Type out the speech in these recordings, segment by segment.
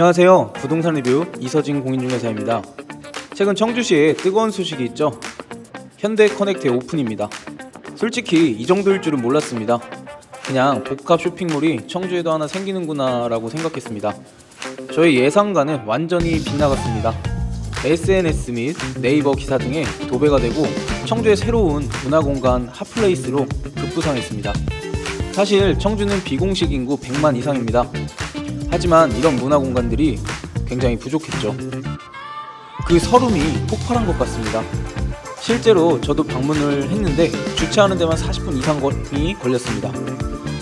안녕하세요. 부동산 리뷰 이서진 공인중개사입니다. 최근 청주시에 뜨거운 소식이 있죠. 현대 커넥트의 오픈입니다. 솔직히 이 정도일 줄은 몰랐습니다. 그냥 복합 쇼핑몰이 청주에도 하나 생기는구나라고 생각했습니다. 저의 예상과는 완전히 빗나갔습니다. SNS 및 네이버 기사 등에 도배가 되고 청주의 새로운 문화공간 핫플레이스로 급부상했습니다. 사실 청주는 비공식 인구 100만 이상입니다. 하지만 이런 문화 공간들이 굉장히 부족했죠. 그 서름이 폭발한 것 같습니다. 실제로 저도 방문을 했는데 주차하는 데만 40분 이상이 걸렸습니다.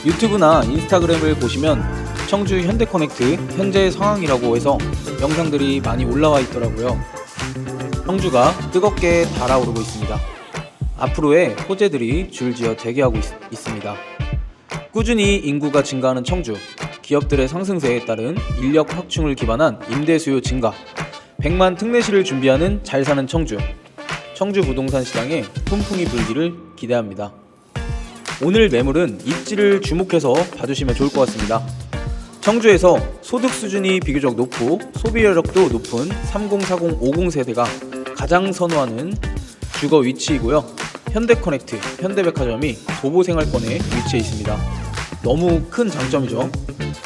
유튜브나 인스타그램을 보시면 청주 현대커넥트 현재 상황이라고 해서 영상들이 많이 올라와 있더라고요. 청주가 뜨겁게 달아오르고 있습니다. 앞으로의 호재들이 줄지어 대기하고 있, 있습니다. 꾸준히 인구가 증가하는 청주, 기업들의 상승세에 따른 인력 확충을 기반한 임대 수요 증가, 100만 특례시를 준비하는 잘 사는 청주, 청주 부동산 시장에 풍풍이 불기를 기대합니다. 오늘 매물은 입지를 주목해서 봐주시면 좋을 것 같습니다. 청주에서 소득 수준이 비교적 높고 소비 여력도 높은 30, 40, 50 세대가 가장 선호하는 주거 위치이고요. 현대커넥트, 현대백화점이 도보 생활권에 위치해 있습니다. 너무 큰 장점이죠.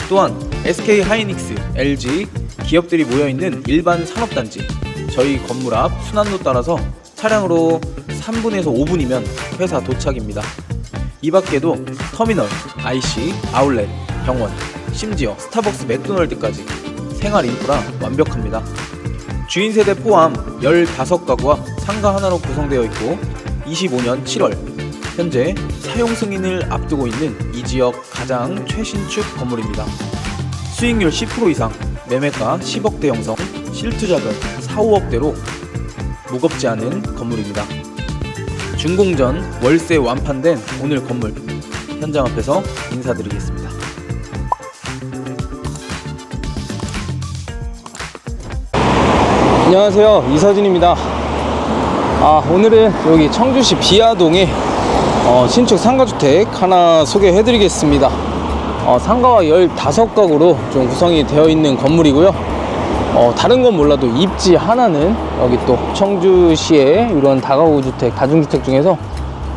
또한 SK 하이닉스, LG 기업들이 모여 있는 일반 산업단지 저희 건물 앞 순환로 따라서 차량으로 3분에서 5분이면 회사 도착입니다. 이 밖에도 터미널, IC, 아울렛, 병원, 심지어 스타벅스 맥도널드까지 생활 인프라 완벽합니다. 주인 세대 포함 15가구와 상가 하나로 구성되어 있고 25년 7월 현재 사용 승인을 앞두고 있는 이 지역 가장 최신축 건물입니다. 수익률 10% 이상, 매매가 10억대 형성, 실투자금 4, 5억대로 무겁지 않은 건물입니다. 준공 전 월세 완판된 오늘 건물 현장 앞에서 인사드리겠습니다. 안녕하세요 이서진입니다. 아 오늘은 여기 청주시 비아동에 어, 신축 상가주택 하나 소개해 드리겠습니다. 어, 상가와 15가구로 좀 구성이 되어 있는 건물이고요. 어, 다른 건 몰라도 입지 하나는 여기 또 청주시의 이런 다가구 주택, 다중주택 중에서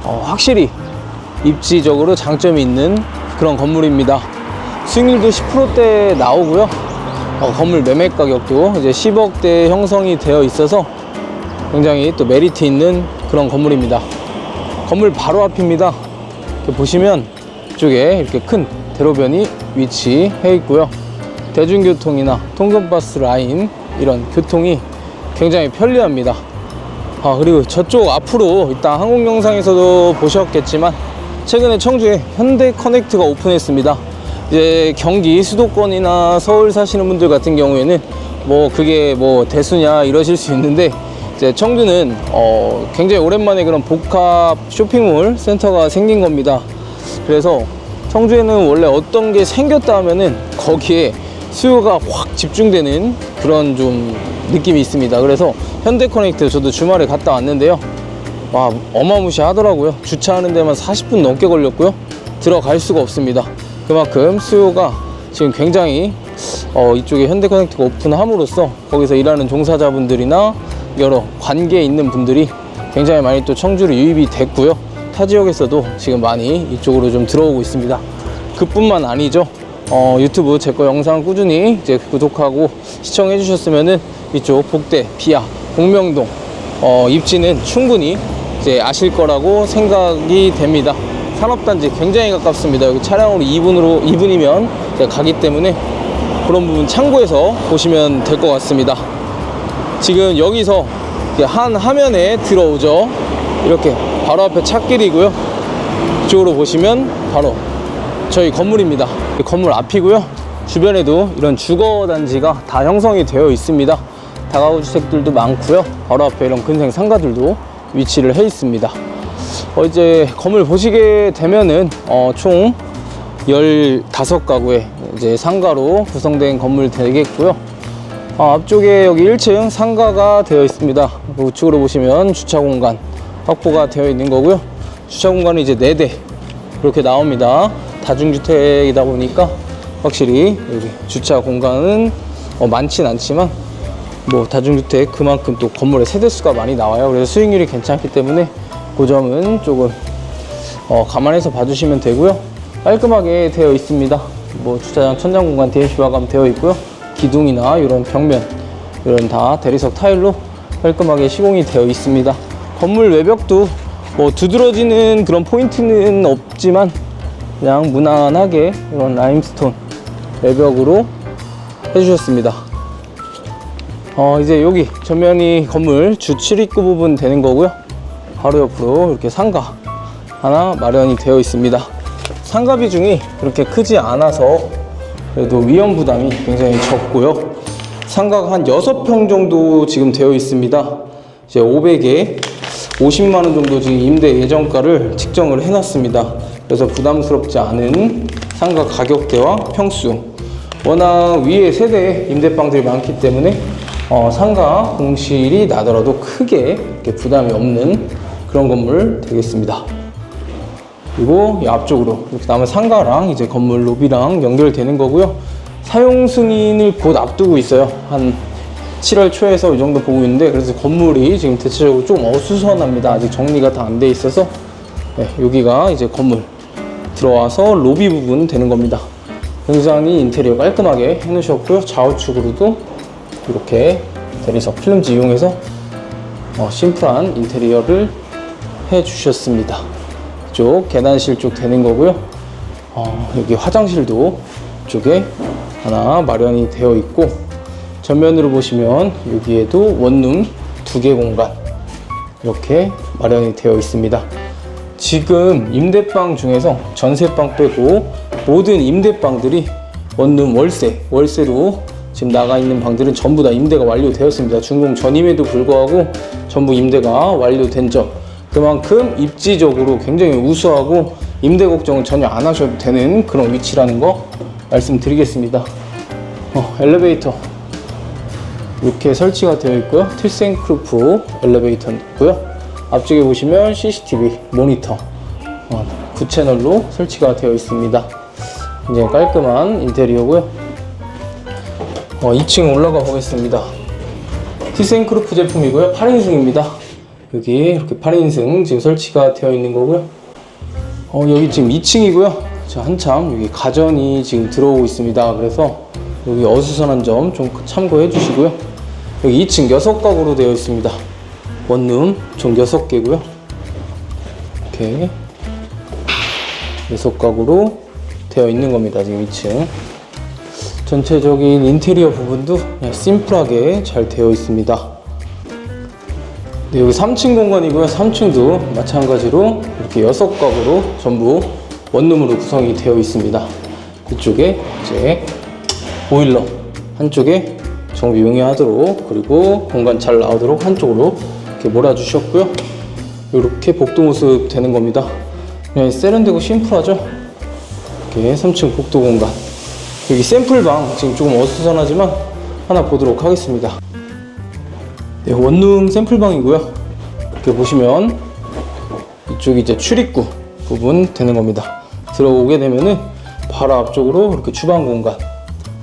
어, 확실히 입지적으로 장점이 있는 그런 건물입니다. 수익률도 10%대 나오고요. 어, 건물 매매 가격도 이제 10억대 형성이 되어 있어서 굉장히 또 메리트 있는 그런 건물입니다. 건물 바로 앞입니다. 보시면 이쪽에 이렇게 큰 대로변이 위치해 있고요. 대중교통이나 통근버스 라인 이런 교통이 굉장히 편리합니다. 아, 그리고 저쪽 앞으로 일단 한국 영상에서도 보셨겠지만 최근에 청주에 현대 커넥트가 오픈했습니다. 이제 경기 수도권이나 서울 사시는 분들 같은 경우에는 뭐 그게 뭐 대수냐 이러실 수 있는데 이제 청주는 어 굉장히 오랜만에 그런 복합 쇼핑몰 센터가 생긴 겁니다. 그래서 청주에는 원래 어떤 게 생겼다 하면은 거기에 수요가 확 집중되는 그런 좀 느낌이 있습니다. 그래서 현대 커넥트 저도 주말에 갔다 왔는데요. 와 어마무시하더라고요. 주차하는 데만 40분 넘게 걸렸고요. 들어갈 수가 없습니다. 그만큼 수요가 지금 굉장히 어, 이쪽에 현대 커넥트가 오픈함으로써 거기서 일하는 종사자분들이나 여러 관계에 있는 분들이 굉장히 많이 또 청주로 유입이 됐고요. 타 지역에서도 지금 많이 이쪽으로 좀 들어오고 있습니다. 그뿐만 아니죠. 어, 유튜브 제 거 영상 꾸준히 이제 구독하고 시청해 주셨으면은 이쪽 복대, 비아, 공명동 어, 입지는 충분히 이제 아실 거라고 생각이 됩니다. 산업단지 굉장히 가깝습니다. 여기 차량으로 2분으로 2분이면 가기 때문에 그런 부분 참고해서 보시면 될 것 같습니다. 지금 여기서 한 화면에 들어오죠. 이렇게 바로 앞에 찻길이고요. 이쪽으로 보시면 바로 저희 건물입니다. 건물 앞이고요. 주변에도 이런 주거 단지가 다 형성이 되어 있습니다. 다가구 주택들도 많고요. 바로 앞에 이런 근생 상가들도 위치를 해 있습니다. 어, 이제 건물 보시게 되면은 어, 총 15가구의 이제 상가로 구성된 건물 되겠고요. 아, 앞쪽에 여기 1층 상가가 되어 있습니다. 그 우측으로 보시면 주차 공간 확보가 되어 있는 거고요. 주차 공간은 이제 4대 이렇게 나옵니다. 다중주택이다 보니까 확실히 여기 주차 공간은 어, 많진 않지만 뭐 다중주택 그만큼 또 건물의 세대수가 많이 나와요. 그래서 수익률이 괜찮기 때문에 그 점은 조금 어, 감안해서 봐주시면 되고요. 깔끔하게 되어 있습니다. 뭐 주차장 천장 공간 마감 되어 있고요. 기둥이나 이런 벽면 이런 다 대리석 타일로 깔끔하게 시공이 되어 있습니다. 건물 외벽도 뭐 두드러지는 그런 포인트는 없지만 그냥 무난하게 이런 라임스톤 외벽으로 해주셨습니다. 어, 이제 여기 전면이 건물 주 출입구 부분 되는 거고요. 바로 옆으로 이렇게 상가 하나 마련이 되어 있습니다. 상가 비중이 그렇게 크지 않아서 그래도 위험 부담이 굉장히 적고요. 상가가 한 6평 정도 지금 되어 있습니다. 이제 500에 50만 원 정도 지금 임대 예정가를 측정을 해놨습니다. 그래서 부담스럽지 않은 상가 가격대와 평수. 워낙 위에 세대 임대방들이 많기 때문에 어, 상가 공실이 나더라도 크게 부담이 없는 그런 건물 되겠습니다. 그리고 이 앞쪽으로 이렇게 남은 상가랑 이제 건물 로비랑 연결되는 거고요. 사용 승인을 곧 앞두고 있어요. 한 7월 초에서 이 정도 보고 있는데 그래서 건물이 지금 대체적으로 좀 어수선합니다. 아직 정리가 다 안 돼 있어서 네, 여기가 이제 건물 들어와서 로비 부분 되는 겁니다. 굉장히 인테리어 깔끔하게 해놓으셨고요. 좌우측으로도 이렇게 대리석 필름지 이용해서 어, 심플한 인테리어를 해주셨습니다. 이쪽 계단실 쪽 되는 거고요. 어, 여기 화장실도 이쪽에 하나 마련이 되어 있고 전면으로 보시면 여기에도 원룸 두 개 공간 이렇게 마련이 되어 있습니다. 지금 임대방 중에서 전세방 빼고 모든 임대방들이 원룸 월세, 월세로 지금 나가 있는 방들은 전부 다 임대가 완료되었습니다. 준공 전임에도 불구하고 전부 임대가 완료된 점. 그만큼 입지적으로 굉장히 우수하고 임대 걱정은 전혀 안 하셔도 되는 그런 위치라는 거 말씀드리겠습니다. 어, 엘리베이터 이렇게 설치가 되어 있고요. 틸센크루프 엘리베이터 있고요. 앞쪽에 보시면 CCTV 모니터 어, 9채널로 설치가 되어 있습니다. 굉장히 깔끔한 인테리어고요. 어, 2층 올라가 보겠습니다. 티센크루프 제품이고요. 8인승입니다. 여기 이렇게 8인승 지금 설치가 되어 있는 거고요. 어, 여기 지금 2층이고요. 자, 한참 여기 가전이 지금 들어오고 있습니다. 그래서 여기 어수선한 점 좀 참고해 주시고요. 여기 2층 6가구로 되어 있습니다. 원룸 총 6개고요. 이렇게 6가구로 되어 있는 겁니다. 지금 2층. 전체적인 인테리어 부분도 그냥 심플하게 잘 되어 있습니다. 네, 여기 3층 공간이고요. 3층도 마찬가지로 이렇게 6가구로 전부 원룸으로 구성이 되어 있습니다. 이쪽에 이제 보일러 한쪽에 정비 용이하도록 그리고 공간 잘 나오도록 한쪽으로 이렇게 몰아주셨고요. 이렇게 복도 모습 되는 겁니다. 그냥 세련되고 심플하죠? 이렇게 3층 복도 공간. 여기 샘플방 지금 조금 어수선하지만 하나 보도록 하겠습니다. 네, 원룸 샘플방이고요. 이렇게 보시면 이쪽이 이제 출입구 부분 되는 겁니다. 들어오게 되면은 바로 앞쪽으로 이렇게 주방 공간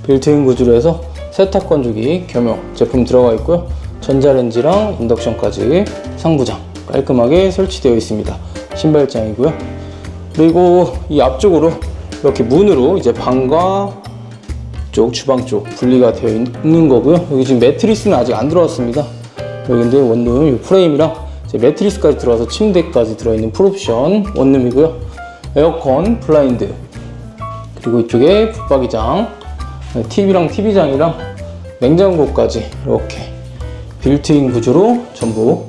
빌트인 구조로 해서 세탁 건조기 겸용 제품 들어가 있고요. 전자레인지랑 인덕션까지 상부장 깔끔하게 설치되어 있습니다. 신발장이고요. 그리고 이 앞쪽으로 이렇게 문으로 이제 방과 쪽 주방 쪽 분리가 되어 있는 거고요. 여기 지금 매트리스는 아직 안 들어왔습니다. 여기인데 원룸 이 프레임이랑 매트리스까지 들어와서 침대까지 들어있는 풀옵션 원룸이고요. 에어컨, 블라인드 그리고 이쪽에 붙박이장, TV랑 TV장이랑 냉장고까지 이렇게 빌트인 구조로 전부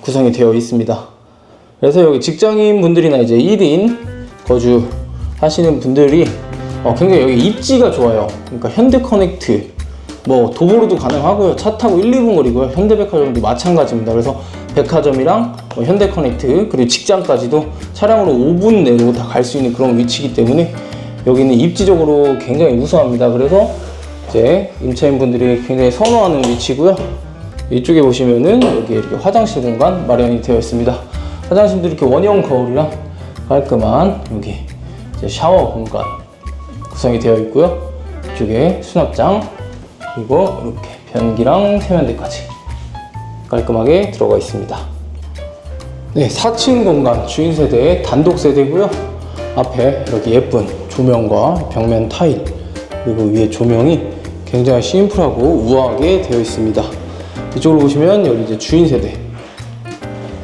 구성이 되어 있습니다. 그래서 여기 직장인 분들이나 이제 1인 거주 하시는 분들이 어, 굉장히 여기 입지가 좋아요. 그러니까 현대 커넥트, 뭐 도보로도 가능하고요. 차 타고 1, 2분 거리고요. 현대백화점도 마찬가지입니다. 그래서 백화점이랑 뭐 현대 커넥트 그리고 직장까지도 차량으로 5분 내로 다 갈 수 있는 그런 위치이기 때문에 여기는 입지적으로 굉장히 우수합니다. 그래서 이제 임차인 분들이 굉장히 선호하는 위치고요. 이쪽에 보시면은 여기 이렇게 화장실 공간 마련이 되어 있습니다. 화장실도 이렇게 원형 거울이랑 깔끔한 여기 샤워 공간 구성이 되어 있고요. 이쪽에 수납장 그리고 이렇게 변기랑 세면대까지 깔끔하게 들어가 있습니다. 네, 4층 공간 주인 세대 단독 세대고요. 앞에 이렇게 예쁜 조명과 벽면 타일 그리고 위에 조명이 굉장히 심플하고 우아하게 되어 있습니다. 이쪽으로 보시면 여기 이제 주인 세대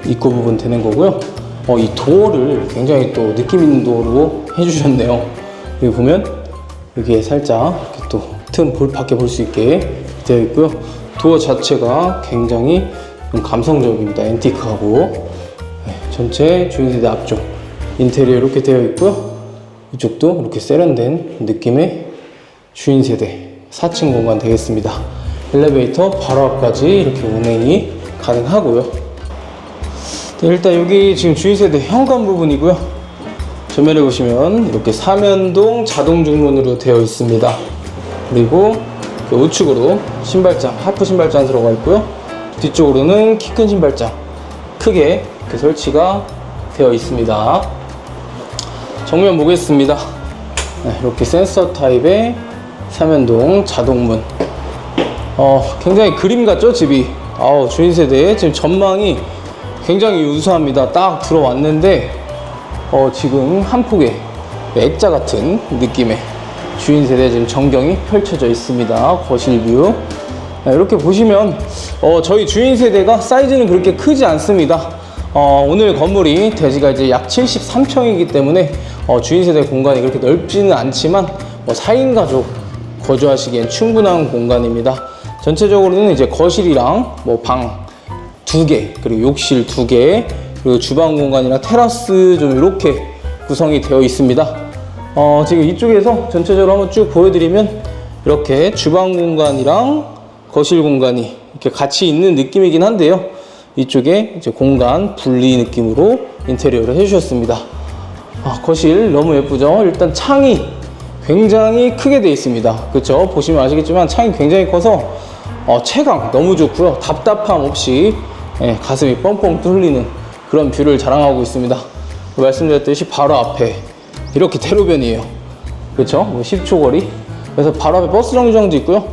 입구 부분 되는 거고요. 어, 이 도어를 굉장히 또 느낌 있는 도어로 해주셨네요. 여기 보면 여기에 살짝 또틈볼 밖에 볼 수 있게 되어 있고요. 도어 자체가 굉장히 좀 감성적입니다. 앤티크하고 네, 전체 주인세대 앞쪽 인테리어 이렇게 되어 있고요. 이쪽도 이렇게 세련된 느낌의 주인 세대 4층 공간 되겠습니다. 엘리베이터 바로 앞까지 이렇게 운행이 가능하고요. 네, 일단 여기 지금 주인 세대 현관 부분이고요. 전면에 보시면 이렇게 사면동 자동 중문으로 되어 있습니다. 그리고 그 우측으로 신발장, 하프 신발장 들어가 있고요. 뒤쪽으로는 키 큰 신발장 크게 이렇게 설치가 되어 있습니다. 정면 보겠습니다. 네, 이렇게 센서 타입의 사면동 자동문. 어, 굉장히 그림 같죠, 집이? 아우, 주인 세대 지금 전망이 굉장히 우수합니다. 딱 들어왔는데, 어, 지금 한 폭의 액자 같은 느낌의 주인 세대 지금 전경이 펼쳐져 있습니다. 거실 뷰. 네, 이렇게 보시면, 어, 저희 주인 세대가 사이즈는 그렇게 크지 않습니다. 어, 오늘 건물이 대지가 이제 약 73평이기 때문에 어, 주인 세대 공간이 그렇게 넓지는 않지만 뭐 4인 가족 거주하시기엔 충분한 공간입니다. 전체적으로는 이제 거실이랑 뭐 방 두 개, 그리고 욕실 두 개, 그리고 주방 공간이랑 테라스 좀 이렇게 구성이 되어 있습니다. 어, 지금 이쪽에서 전체적으로 한번 쭉 보여드리면 이렇게 주방 공간이랑 거실 공간이 이렇게 같이 있는 느낌이긴 한데요. 이쪽에 이제 공간 분리 느낌으로 인테리어를 해주셨습니다. 아, 거실 너무 예쁘죠? 일단 창이 굉장히 크게 되어 있습니다. 그렇죠? 보시면 아시겠지만 창이 굉장히 커서 어, 채광 너무 좋고요. 답답함 없이 예, 가슴이 뻥뻥 뚫리는 그런 뷰를 자랑하고 있습니다. 말씀드렸듯이 바로 앞에 이렇게 대로변이에요. 그렇죠? 뭐 10초 거리. 그래서 바로 앞에 버스 정류장도 있고요.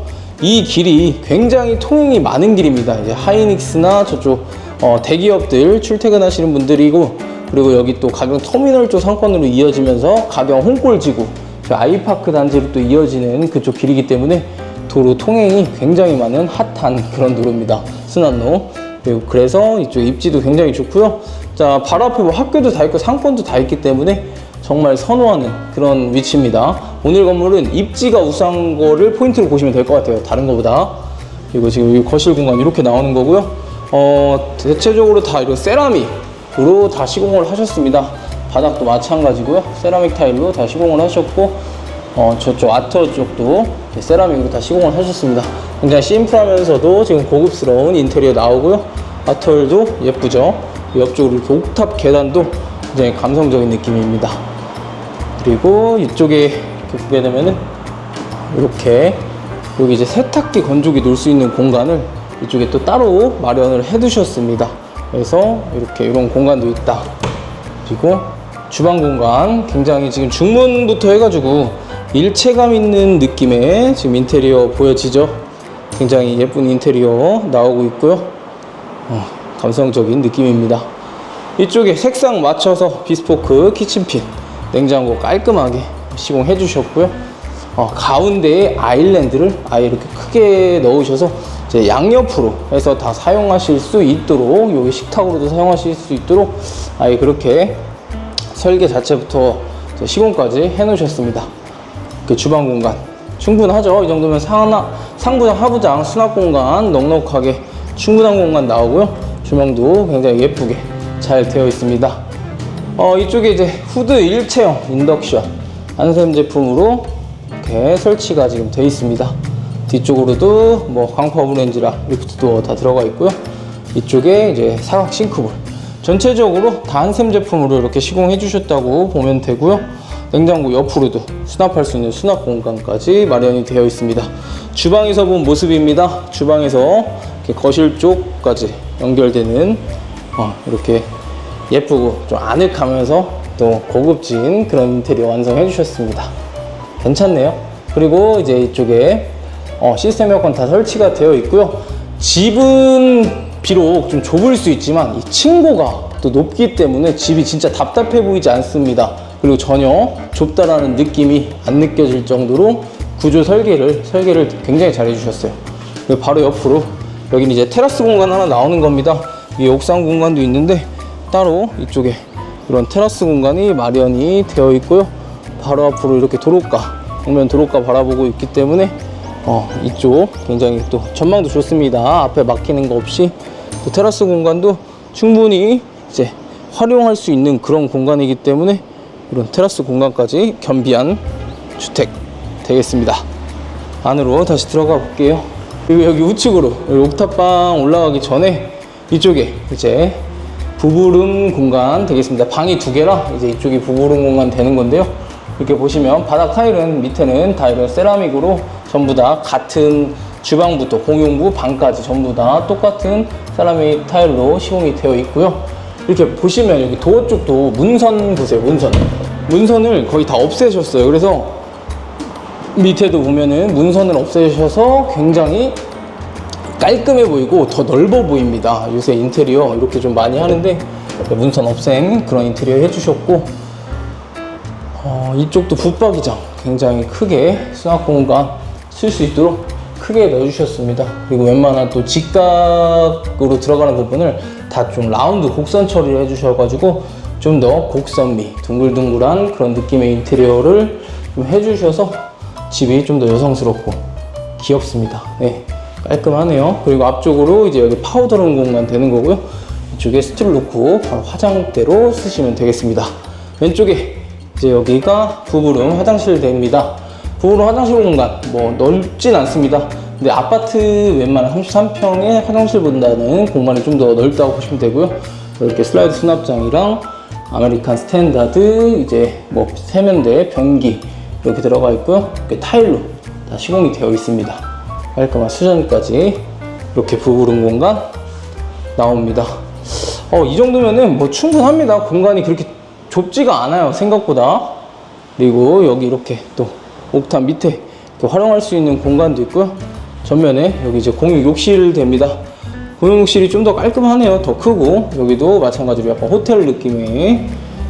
이 길이 굉장히 통행이 많은 길입니다. 이제 하이닉스나 저쪽 어, 대기업들 출퇴근하시는 분들이고 그리고 여기 또 가경 터미널 쪽 상권으로 이어지면서 가경 홍골지구 저 아이파크 단지로 또 이어지는 그쪽 길이기 때문에 도로 통행이 굉장히 많은 핫한 그런 도로입니다. 순환로. 그리고 그래서 이쪽 입지도 굉장히 좋고요. 자, 바로 앞에 뭐 학교도 다 있고 상권도 다 있기 때문에 정말 선호하는 그런 위치입니다. 오늘 건물은 입지가 우수한 거를 포인트로 보시면 될 것 같아요. 다른 거보다. 그리고 지금 여기 거실 공간 이렇게 나오는 거고요. 어, 대체적으로 다 이런 세라믹으로 다 시공을 하셨습니다. 바닥도 마찬가지고요. 세라믹 타일로 다 시공을 하셨고, 어, 저쪽 아터 쪽도 세라믹으로 다 시공을 하셨습니다. 굉장히 심플하면서도 지금 고급스러운 인테리어 나오고요. 아털도 예쁘죠. 옆쪽으로 이렇게 옥탑 계단도 굉장히 감성적인 느낌입니다. 그리고 이쪽에 이렇게 보게 되면은 이렇게 여기 이제 세탁기 건조기 놓을 수 있는 공간을 이쪽에 또 따로 마련을 해 두셨습니다. 그래서 이렇게 이런 공간도 있다. 그리고 주방 공간 굉장히 지금 중문부터 해가지고 일체감 있는 느낌의 지금 인테리어 보여지죠? 굉장히 예쁜 인테리어 나오고 있고요. 어, 감성적인 느낌입니다. 이쪽에 색상 맞춰서 비스포크 키친핀 냉장고 깔끔하게 시공해 주셨고요. 어, 가운데에 아일랜드를 아예 이렇게 크게 넣으셔서 이제 양옆으로 해서 다 사용하실 수 있도록 여기 식탁으로도 사용하실 수 있도록 아예 그렇게 설계 자체부터 시공까지 해 놓으셨습니다. 그 주방 공간 충분하죠. 이 정도면 상하, 상부장, 하부장 수납 공간 넉넉하게 충분한 공간 나오고요. 조명도 굉장히 예쁘게 잘 되어 있습니다. 어, 이쪽에 이제 후드 일체형 인덕션 안샘 제품으로 이렇게 설치가 지금 되어 있습니다. 뒤쪽으로도 뭐 광파 오렌지라 리프트도 다 들어가 있고요. 이쪽에 이제 사각 싱크볼 전체적으로 다 한샘 제품으로 이렇게 시공해 주셨다고 보면 되고요. 냉장고 옆으로도 수납할 수 있는 수납 공간까지 마련이 되어 있습니다. 주방에서 본 모습입니다. 주방에서 거실 쪽까지 연결되는 어, 이렇게 예쁘고 좀 아늑하면서 또 고급진 그런 인테리어 완성해 주셨습니다. 괜찮네요. 그리고 이제 이쪽에 어, 시스템 에어컨 다 설치가 되어 있고요. 집은 비록 좀 좁을 수 있지만 이 층고가 또 높기 때문에 집이 진짜 답답해 보이지 않습니다. 그리고 전혀 좁다라는 느낌이 안 느껴질 정도로 구조 설계를 설계를 굉장히 잘 해주셨어요. 바로 옆으로 여기는 이제 테라스 공간 하나 나오는 겁니다. 위에 옥상 공간도 있는데 따로 이쪽에 이런 테라스 공간이 마련이 되어 있고요. 바로 앞으로 이렇게 도로가 정면 도로가 바라보고 있기 때문에 어, 이쪽 굉장히 또 전망도 좋습니다. 앞에 막히는 거 없이 또 테라스 공간도 충분히 이제 활용할 수 있는 그런 공간이기 때문에 이런 테라스 공간까지 겸비한 주택 되겠습니다. 안으로 다시 들어가 볼게요. 그리고 여기 우측으로 여기 옥탑방 올라가기 전에 이쪽에 이제 부부룸 공간 되겠습니다. 방이 두 개라 이제 이쪽이 부부룸 공간 되는 건데요. 이렇게 보시면 바닥 타일은 밑에는 다 이런 세라믹으로 전부 다 같은 주방부터 공용부 방까지 전부 다 똑같은 세라믹 타일로 시공이 되어 있고요. 이렇게 보시면 여기 도어 쪽도 문선 보세요. 문선. 문선을 거의 다 없애셨어요. 그래서 밑에도 보면은 문선을 없애셔서 굉장히 깔끔해 보이고 더 넓어 보입니다. 요새 인테리어 이렇게 좀 많이 하는데 문선 없앤 그런 인테리어 해주셨고 어, 이쪽도 붙박이장 굉장히 크게 수납 공간 쓸 수 있도록 크게 넣어주셨습니다. 그리고 웬만한 또 직각으로 들어가는 부분을 다 좀 라운드 곡선 처리를 해주셔가지고 좀 더 곡선미, 둥글둥글한 그런 느낌의 인테리어를 좀 해주셔서 집이 좀 더 여성스럽고 귀엽습니다. 네, 깔끔하네요. 그리고 앞쪽으로 이제 여기 파우더 룸 공간 되는 거고요. 이쪽에 스틸 놓고 바로 화장대로 쓰시면 되겠습니다. 왼쪽에 이제 여기가 부부룸 화장실 됩니다. 부부룸 화장실 공간 뭐 넓진 않습니다. 근데 아파트 웬만한 33평의 화장실보다는 공간이 좀 더 넓다고 보시면 되고요. 이렇게 슬라이드 수납장이랑 아메리칸 스탠다드 이제 뭐 세면대 변기 이렇게 들어가 있고요. 이렇게 타일로 다 시공이 되어 있습니다. 깔끔한 수전까지 이렇게 부부룸 공간 나옵니다. 어, 이 정도면은 뭐 충분합니다. 공간이 그렇게 좁지가 않아요. 생각보다. 그리고 여기 이렇게 또 옥탑 밑에 활용할 수 있는 공간도 있고요. 전면에 여기 이제 공용 욕실 됩니다. 공용 욕실이 좀 더 깔끔하네요. 더 크고 여기도 마찬가지로 약간 호텔 느낌의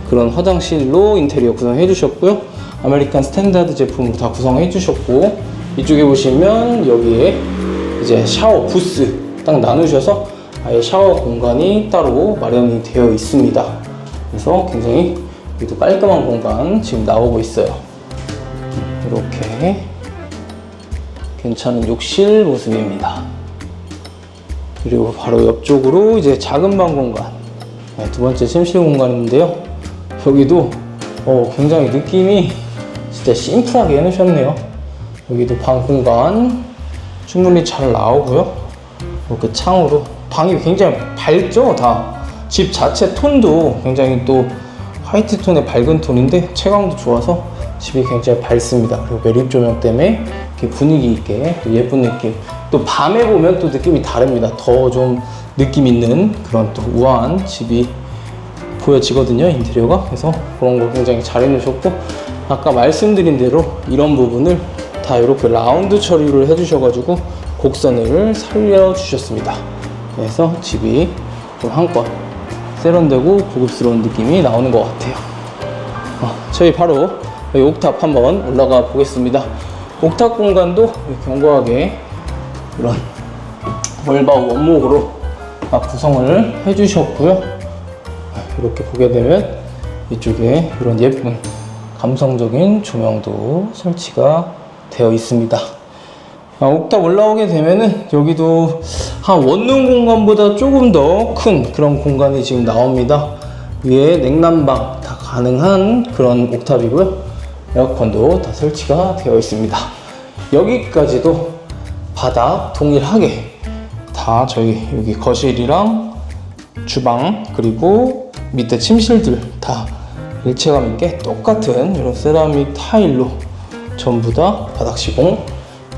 그런 화장실로 인테리어 구성해 주셨고요. 아메리칸 스탠다드 제품으로 다 구성해 주셨고 이쪽에 보시면 여기에 이제 샤워 부스 딱 나누셔서 아예 샤워 공간이 따로 마련이 되어 있습니다. 그래서 굉장히 여기도 깔끔한 공간 지금 나오고 있어요. 이렇게 괜찮은 욕실 모습입니다. 그리고 바로 옆쪽으로 이제 작은 방 공간 네, 두 번째 침실 공간인데요. 여기도 어, 굉장히 느낌이 진짜 심플하게 해놓으셨네요. 여기도 방 공간 충분히 잘 나오고요. 이렇게 창으로 방이 굉장히 밝죠 다. 집 자체 톤도 굉장히 또 화이트 톤의 밝은 톤인데 채광도 좋아서 집이 굉장히 밝습니다. 그리고 매립 조명 때문에 이렇게 분위기 있게 또 예쁜 느낌. 또 밤에 보면 또 느낌이 다릅니다. 더 좀 느낌 있는 그런 또 우아한 집이 보여지거든요 인테리어가 그래서 그런 거 굉장히 잘 해놓으셨고 아까 말씀드린 대로 이런 부분을 다 이렇게 라운드 처리를 해주셔가지고 곡선을 살려주셨습니다. 그래서 집이 좀 한껏 세련되고 고급스러운 느낌이 나오는 것 같아요. 어, 저희 바로 옥탑 한번 올라가 보겠습니다. 옥탑 공간도 견고하게 이런 월바우 원목으로 다 구성을 해주셨고요. 이렇게 보게 되면 이쪽에 이런 예쁜 감성적인 조명도 설치가 되어 있습니다. 아, 옥탑 올라오게 되면은 여기도 한 원룸 공간보다 조금 더 큰 그런 공간이 지금 나옵니다. 위에 냉난방 다 가능한 그런 옥탑이고요. 에어컨도 다 설치가 되어 있습니다. 여기까지도 바닥 동일하게 다 저희 여기 거실이랑 주방 그리고 밑에 침실들 다 일체감 있게 똑같은 이런 세라믹 타일로 전부 다 바닥 시공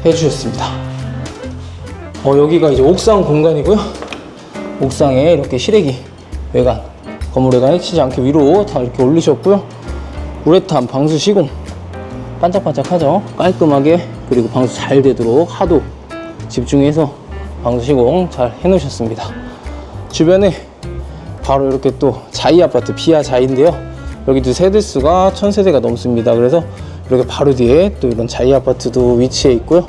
해주셨습니다. 어, 여기가 이제 옥상 공간이고요. 옥상에 이렇게 시래기 외관, 건물 외관에 치지 않게 위로 다 이렇게 올리셨고요. 우레탄 방수 시공 반짝반짝하죠. 깔끔하게 그리고 방수 잘 되도록 하도 집중해서 방수 시공 잘 해놓으셨습니다. 주변에 바로 이렇게 또 자이 아파트 비아 자이인데요. 여기도 세대 수가 천 세대가 넘습니다. 그래서 이렇게 바로 뒤에 또 이런 자이 아파트도 위치해 있고요.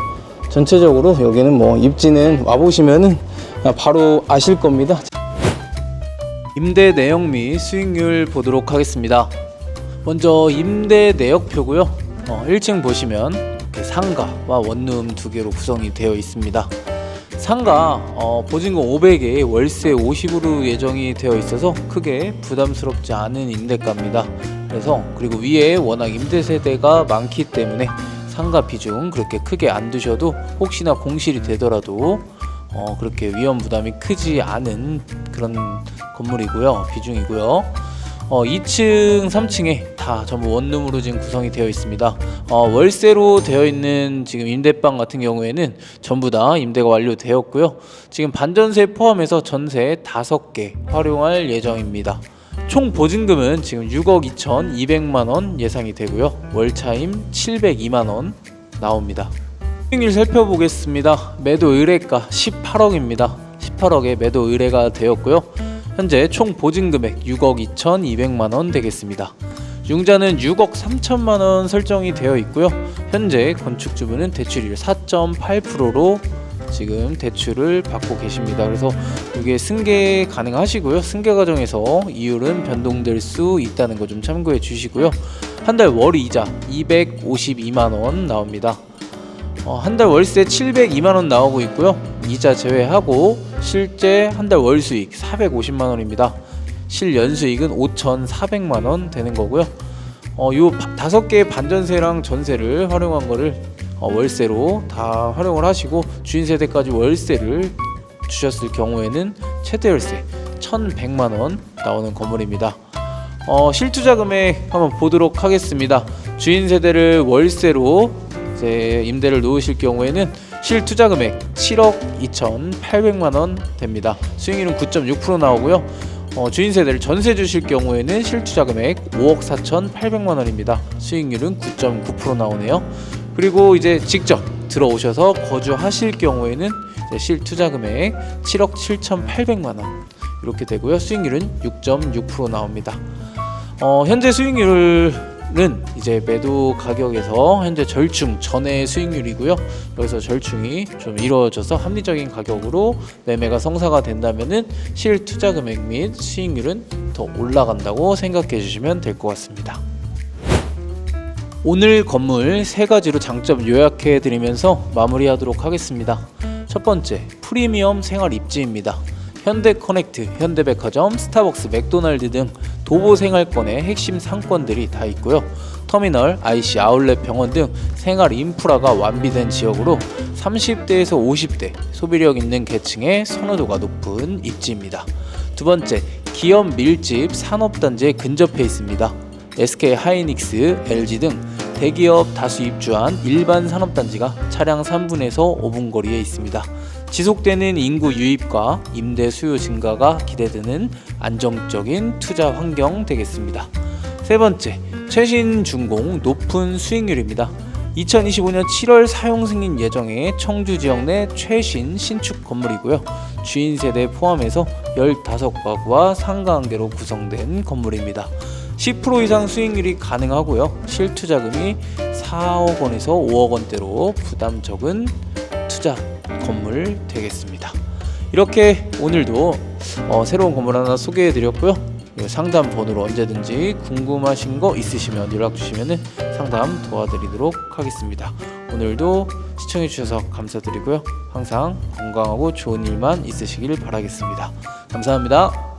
전체적으로 여기는 뭐 입지는 와 보시면은 바로 아실 겁니다. 임대 내역 및 수익률 보도록 하겠습니다. 먼저 임대 내역표고요. 어, 1층 보시면 이렇게 상가와 원룸 두 개로 구성이 되어 있습니다. 상가 어, 보증금 500에 월세 50으로 예정이 되어 있어서 크게 부담스럽지 않은 임대가입니다. 그래서 그리고 위에 워낙 임대 세대가 많기 때문에 상가 비중 그렇게 크게 안 두셔도 혹시나 공실이 되더라도 어, 그렇게 위험 부담이 크지 않은 그런 건물이고요. 비중이고요. 어, 2층, 3층에 다 전부 원룸으로 지금 구성이 되어 있습니다. 어, 월세로 되어 있는 지금 임대방 같은 경우에는 전부 다 임대가 완료되었고요. 지금 반전세 포함해서 전세 5개 활용할 예정입니다. 총 보증금은 지금 6억 2,200만 원 예상이 되고요. 월차임 702만 원 나옵니다. 수익률 살펴보겠습니다. 매도 의뢰가 18억입니다. 18억에 매도 의뢰가 되었고요. 현재 총 보증 금액 6억 2,200만 원 되겠습니다. 융자는 6억 3천만 원 설정이 되어 있고요. 현재 건축주분은 대출율 4.8%로 지금 대출을 받고 계십니다. 그래서 이게 승계 가능하시고요. 승계 과정에서 이율은 변동될 수 있다는 거 좀 참고해 주시고요. 한 달 월 이자 252만 원 나옵니다. 어, 한달 월세 702만 원 나오고 있고요. 이자 제외하고 실제 한 달 월 수익 450만 원입니다. 실 연 수익은 5,400만 원 되는 거고요. 어, 요 바- 다섯 개의 반전세랑 전세를 활용한 거를 어, 월세로 다 활용을 하시고 주인 세대까지 월세를 주셨을 경우에는 최대 월세 1,100만 원 나오는 건물입니다. 어, 실투자 금액 한번 보도록 하겠습니다. 주인 세대를 월세로 이제 임대를 놓으실 경우에는 실투자 금액 7억 2,800만 원 됩니다. 수익률은 9.6% 나오고요. 어, 주인 세대를 전세 주실 경우에는 실투자 금액 5억 4,800만 원입니다. 수익률은 9.9% 나오네요. 그리고 이제 직접 들어오셔서 거주하실 경우에는 이제 실투자 금액 7억 7,800만 원 이렇게 되고요. 수익률은 6.6% 나옵니다. 어, 현재 수익률은 이제 매도 가격에서 현재 절충 전의 수익률이고요. 여기서 절충이 좀 이루어져서 합리적인 가격으로 매매가 성사가 된다면은 실 투자 금액 및 수익률은 더 올라간다고 생각해 주시면 될 것 같습니다. 오늘 건물 세 가지로 장점 요약해 드리면서 마무리하도록 하겠습니다. 첫 번째, 프리미엄 생활 입지입니다. 현대 커넥트, 현대백화점, 스타벅스, 맥도날드 등 도보 생활권의 핵심 상권들이 다 있고요. 터미널, IC, 아울렛, 병원 등 생활 인프라가 완비된 지역으로 30대에서 50대 소비력 있는 계층의 선호도가 높은 입지입니다. 두 번째, 기업 밀집 산업단지에 근접해 있습니다. SK 하이닉스, LG 등 대기업 다수 입주한 일반 산업단지가 차량 3분에서 5분 거리에 있습니다. 지속되는 인구 유입과 임대 수요 증가가 기대되는 안정적인 투자 환경 되겠습니다. 세 번째, 최신 준공 높은 수익률입니다. 2025년 7월 사용 승인 예정의 청주 지역 내 최신 신축 건물이고요. 주인 세대 포함해서 15가구와 상가관계로 구성된 건물입니다. 10% 이상 수익률이 가능하고요. 실투자금이 4억 원에서 5억 원대로 부담 적은 투자 건물 되겠습니다. 이렇게 오늘도 어, 새로운 건물 하나 소개해 드렸고요. 상담 번호로 언제든지 궁금하신 거 있으시면 연락 주시면 상담 도와드리도록 하겠습니다. 오늘도 시청해 주셔서 감사드리고요. 항상 건강하고 좋은 일만 있으시길 바라겠습니다. 감사합니다.